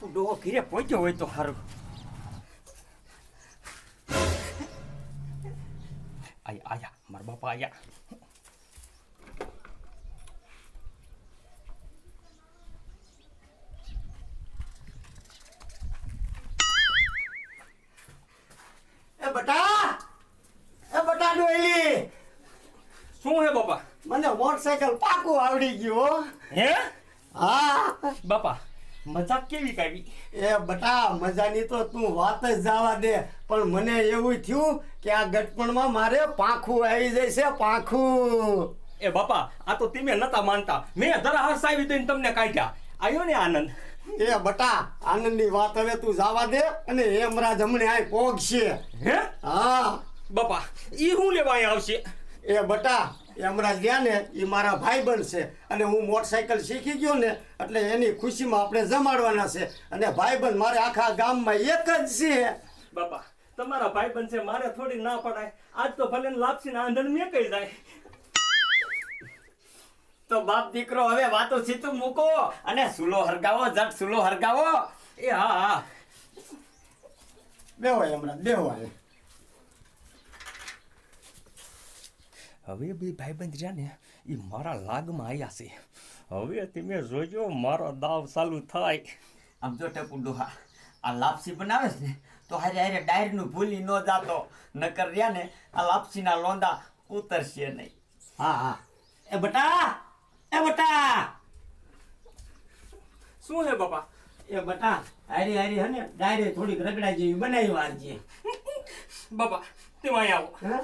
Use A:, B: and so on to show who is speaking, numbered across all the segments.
A: ટપુ ડોહો ઘીરે પહોંચ્યો હોય તો સારું આયા આયા મારા બાપા આયા
B: એ બટા એ બટા ડોયલી
A: શું હે બાપા
B: મને મોટરસાયકલ પાકું આવડી ગયું હો.
A: હે
B: હા
A: બાપા મજાક કેવી કાઢી?
B: એ બટા મજાની તો તું વાત જ જવા દે. પણ મને એવું થયું કે આ ગટપણમાં મારે પાંખું આવી છે પાંખું.
A: એ બાપા આ તો તમે નતા માનતા. મેં ધરા હસાવી દઈને તમને કાઢ્યા. આવ્યો ને આનંદ?
B: એ બટા આનંદની વાત હવે તું જવા દે અને હેમરાજ હમણે આ પોગશે.
A: હે?
B: હા.
A: બાપા ઈ હું લેવા આવશે?
B: એ બટા યમરાજ ગયા ને એ મારા ભાઈ બનશે અને હું મોટરસાયકલ શીખી ગયો ને એટલે એની ખુશીમાં આપણે જમાડવાના છે. અને ભાઈ બંધ મારે આખા ગામમાં એક જ છે.
A: બાપા તમારા ભાઈ છે મારે થોડી ના પડાય. આજ તો ભલે લાપસી ના આંધણ મેં કહી જાય.
C: તો બાપ દીકરો હવે વાતો સીતું મૂકો. અને સુલો હરગાવો જટ સુલો હરગાવો.
A: એ હા હા.
B: બેહો યમરાજ બેહો હવે
A: બે ભાઈબંધ રહ્યા ને એ મારા લાગમાં આવ્યા છે. હવે તમે જોજો મારો દાવ ચાલુ થાય.
C: આમ જો ટપુ ડોહા આ લાપસી બનાવે છે ને તો હારે હારે ડાયરનું ભૂલી ન જાતો. નકર રહ્યા ને આ લાપસીના લોંદા ઉતરશે નહીં.
B: હા હા. એ બટા એ બટા.
A: શું છે બાપા?
B: એ બટા હારી હારી હને ડાયરે થોડીક રગડા જેવી બનાવી વાળજે.
A: બાપા તમે અહીંયા આવો.
B: હા?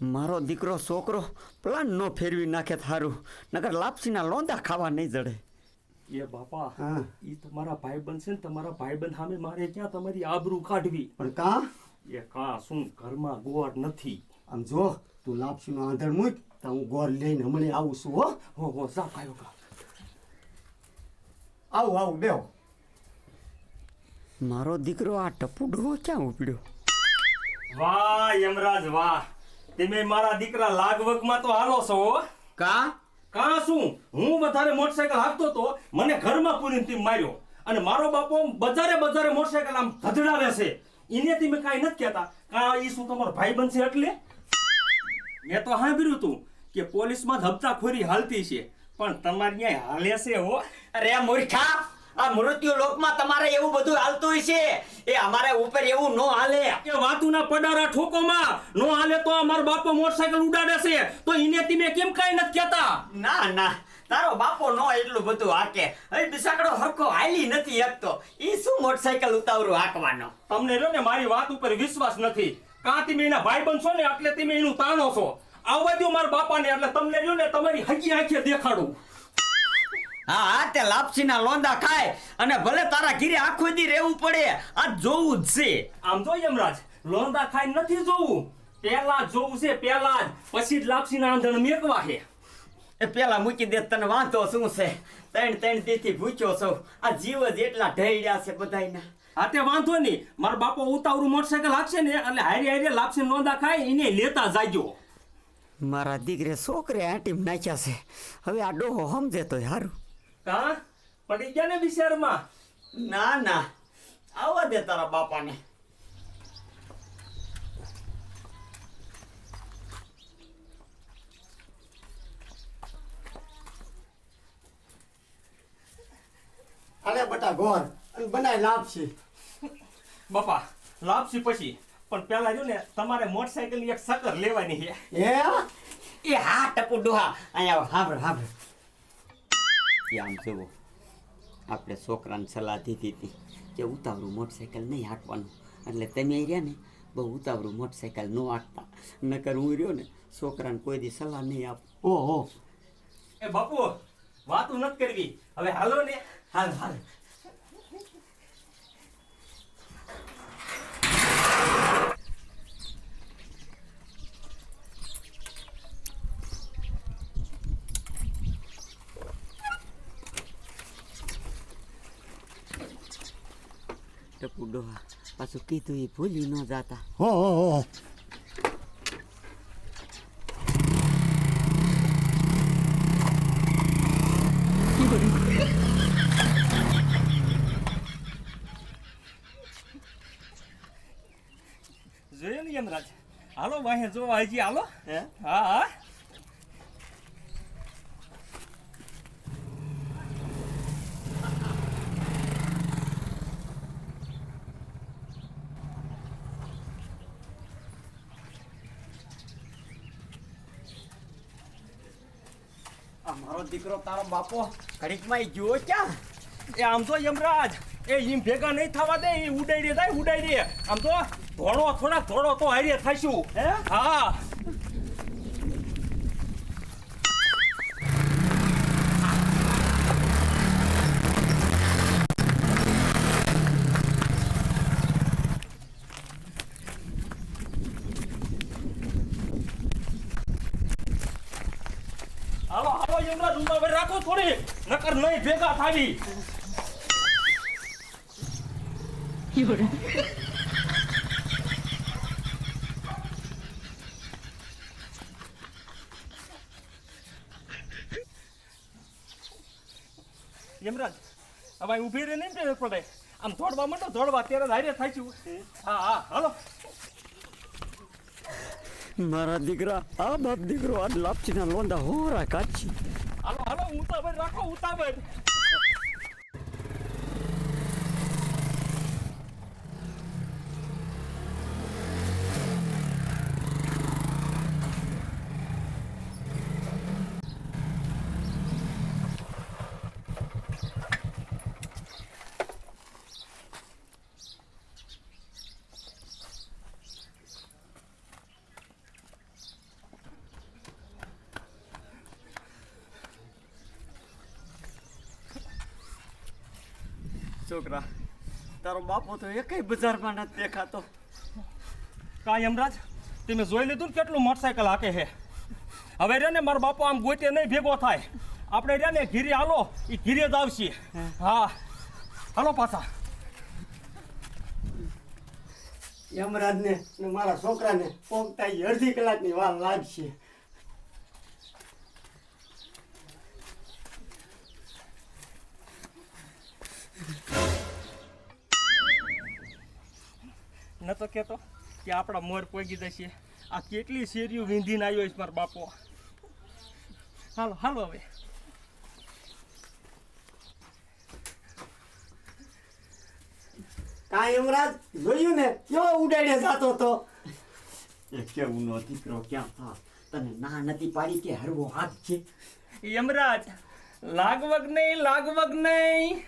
C: મારો દીકરો છોકરો પ્લાન નો ફેરવી નાખે થારું. નકર લાપસીના લોંદા ખાવા નહીં જડે.
A: એ બાપા
B: હા.
A: એ તમારા ભાઈબંધ છે ને તમારા ભાઈબંધ સામે મારે ક્યાં તમારી આબરૂ કાઢવી?
B: પણ કા?
A: એ કા શું ઘરમાં ગોળ નથી?
B: આમ જો તું લાપસીનો આંધળ મૂક તો હું ગોળ લઈને હમણાં આવું છું હો.
A: હો હો જા કાયો કા.
B: આવું આવું બેહો.
C: મારો દીકરો આ ટપુ ડોહો ક્યાં ઉપડ્યો?
A: વાહ યમરાજ વાહ. તમે મારા દીકરા લાગવગમાં તો હાલો છો
C: કા?
A: કા શું? હું વધારે મોટરસાયકલ હાંકતો તો મને ઘરમાં પૂરીને તીમ માર્યો. અને મારો બાપો બજારે બજારે મોટરસાયકલ આમ ધધડાવે છે. એને તમે કાંઈ નથી કહેતા. કા એ શું તમારો ભાઈ બનશે એટલે? મેં તો સાંભળ્યું તું કે પોલીસમાં જ હપ્તાખોરી હાલતી છે. પણ તમારે ત્યાં હાલે છે હો.
C: અરે મૂર્ખા! આ મૃત્યુ લોકમાં તમારે એવું બધું હાલતું છે? એ અમારે ઉપર એવું ન હાલે.
A: કે વાતુના પડારા ઠોકોમાં નો હાલે તો અમાર બાપો મોટરસાયકલ ઉડાડે છે. તો એને તમે કેમ કાઈ નથી કહેતા?
C: ના ના. તારો બાપો નો એટલું બધું હાકે. હવે બિસાકડો હરખો હાલી નથી હકતો ઈ શું મોટરસાયકલ ઉતાવળું હાંકવાનો?
A: તમને રહ્યો ને મારી વાત ઉપર વિશ્વાસ નથી. કાં તમે એના ભાઈ બનશો ને એટલે તમે એનું તાણો છો. આવવા દો મારા બાપાને એટલે તમને રહ્યો ને તમારી હજી આંખે દેખાડું.
C: હા હા તે લાપસીના લોંદા ખાય અને ભલે તારા ઘીરે આખો દી રહેવું પડે આ જોવું જ છે.
A: આમ તો યમરાજ લોંદા ખાઈ નથી જોવું. પેલા જોવું છે પેલા જ. પછી જ લાપસીના આંધણ મેકવા છે.
C: એ પેલા મૂકી દે તને વાંધો શું છે? ત્રણ ત્રણ તેથી ભૂખ્યો છો. આ જીવ જ એટલા ઢળ્યા છે બધાયના.
A: હા તે વાંધો નહીં. મારા બાપો ઉતાવળું મોટરસાયકલ હાકશે ને એટલે હારી હારી લાપસી લોંદા ખાય એને લેતા જાજો.
C: મારા દીકરે છોકરે આંટીમ નાખ્યા છે. હવે આ ડોહો સમજે તો સારું
A: કા? પડી ગયા ને વિચારમાં?
C: ના ના. આવવા દે તારા બાપાને.
B: અરે બટા બનાય લાપસી.
A: બાપા લાપસી પછી. પણ પેલા જો ને તમારે મોટરસાયકલની એક સકર લેવાની છે.
B: હે?
C: એ હા ટપુ ડોહા. અહીંયા આવો હાંભળ હાંભળ. એ આમ જુઓ. આપણે છોકરાને સલાહ દીધી હતી કે ઉતાવળું મોટરસાયકલ નહીં હાંકવાનું. એટલે તમે રહ્યા ને, બહુ ઉતાવળું મોટરસાયકલ ન હાંકતા. નકર હું રહ્યો ને, છોકરાને કોઈ દી સલાહ નહીં આપ.
B: ઓહો.
A: એ બાપુ, વાતું નથી કરવી. હવે હાલો ને.
C: હાલ હાલ. ટપુ ડોહા પાછું કીધું એ ભૂલી ન જાતા
B: હો હો હો
A: જોયું ને યમરાજ? હાલો વાહે જો આજી હાલો.
C: હા
A: હા.
C: મારો દીકરો તારો બાપો ઘડીકમાં એ ગયો ક્યાં?
A: એ આમ તો યમરાજ એ ઈમ ભેગા નહીં થવા દે એ ઉડાઈ જાય ઉડાઈ દે. આમ તો ધોળો થોડાક ધોળો તો હારે થઈશું.
C: હે?
A: હા. થોડી નકર નહીં ભેગા થાવી. યમરાજ, હવે ઊભી રહી નહીં પડે. આમ દોડવા માંડો, દોડવા ત્યારે ધારે થાય છે. હા હા, હાલો.
C: મારા દીકરા, આ બાપ દીકરો આ લાપસીના લોંદા હોરા કાચી
A: હાલો હાલો ઉતાવળ રાખો ઉતાવળ.
C: છોકરા. તારો બાપો તો એકેય બજારમાં નથી દેખાતો.
A: કાંઈ યમરાજ, તમે જોઈ લીધું કેટલું મોટરસાયકલ હાકે છે. હવે રે ને મારો બાપો આમ ગોટે નહીં ભેગો થાય. આપણે રે ને ઘીરે હાલો એ ઘીરે જ આવશે. હા. હાલો પાછા.
B: યમરાજને ને મારા છોકરાને પોગતા અડધી કલાકની વાર લાગશે.
A: ન તો કહેતો કે આપણા મોર પોગી જશે. આ કેટલી શેરીઓ વીંધીને આવ્યો છે મારો બાપો. હાલો હાલો હવે.
B: જોયું ને? કેવો ઉડાડે જાતો તો?
C: એ કેવું નો દીકરો ક્યાં થા? તને ના નથી પાડી કે હરવો હાથ છે?
A: યમરાજ લાગવગ નહીં લાગવગ નહીં.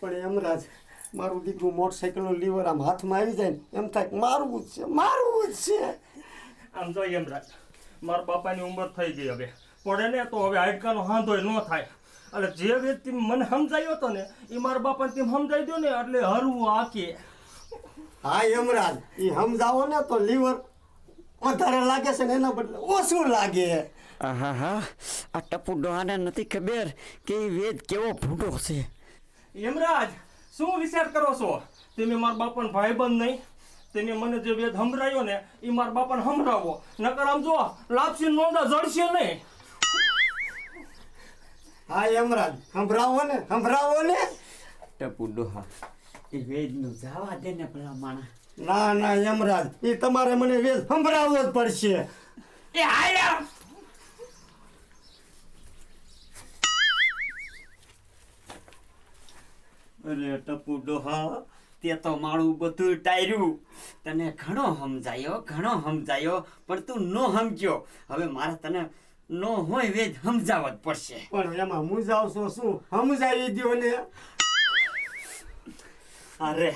B: પણ યમરાજ મારું દીકરું મોટરસાઇકલનું લીવર આમ હાથમાં આવી જાય ને એમ થાય કે મારવું જ છે મારવું જ છે.
A: આમ જો યમરાજ મારા બાપાની ઉંમર થઈ ગઈ હવે. પડે ને તો હવે હાડકાનો હાંધો ન થાય. એટલે જે વ્યક્તિ મને સમજાયો હતો ને એ મારા બાપાને તેમ સમજાઈ દો ને એટલે હરવું આકે
B: હા યમરાજ એ સમજાવો ને તો લીવર વધારે લાગે છે ને એના બદલે ઓછું લાગે.
C: આહાહા આ ટપુ ડોહાને નથી ખબર કે એ વેદ કેવો ફૂટો છે.
A: યમરાજ શું વિચાર કરો છો? તમે મારા બાપાને ભાઈબંધ નહીં. તમે મને જે વેદ સંભળાયો ને એ મારા બાપાને સંભળાવો. નકર આમ જો લાપસી નોંધા જડશે નહીં.
B: હા યમરાજ સંભળાવો ને સંભળાવો ને.
C: ટપુ ડોહા એ વેદનું જવા દે ને ભલા માણા
B: ના ના યમરાજ એ તમારે મને વેદ સંભળાવવો જ પડશે.
A: એ હાયા
C: અરે ટપુ ડોહા તે તો મારું બધું ટાયર્યું તને ઘણો સમજાયો ઘણો સમજાયો પણ તું નો સમજ્યો. હવે મારે તને નો હોય વેદ સમજાવવા જ પડશે.
B: પણ એમાં મુંજાવશો શું સમજાવી દો ને?
C: અરે.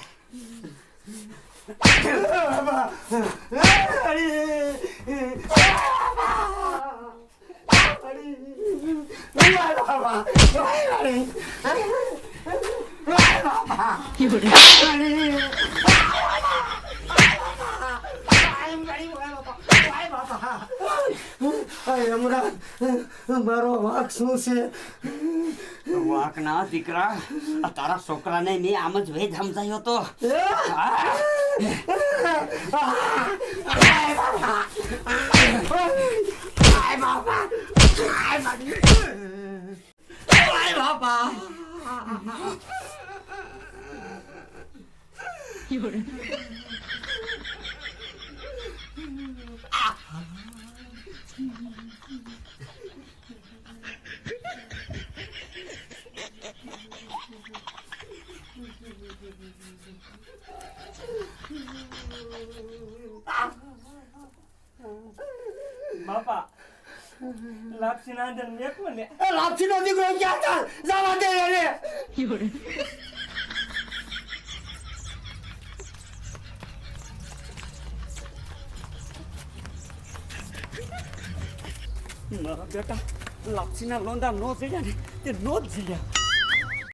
B: મારો વાક શું છે
C: વાક ના, દીકરા. તારા છોકરાને મેં આમ જ વેજ સમજાયો તો. બાપા.
A: 夜 બાપા લાપસી ના દે મેં કોને
B: લાપસી નો દીકરો ક્યાં જાવા દે
C: રે બેટા લાપસીના લોંદા નો જડ્યા ને તે નો જ જડ્યા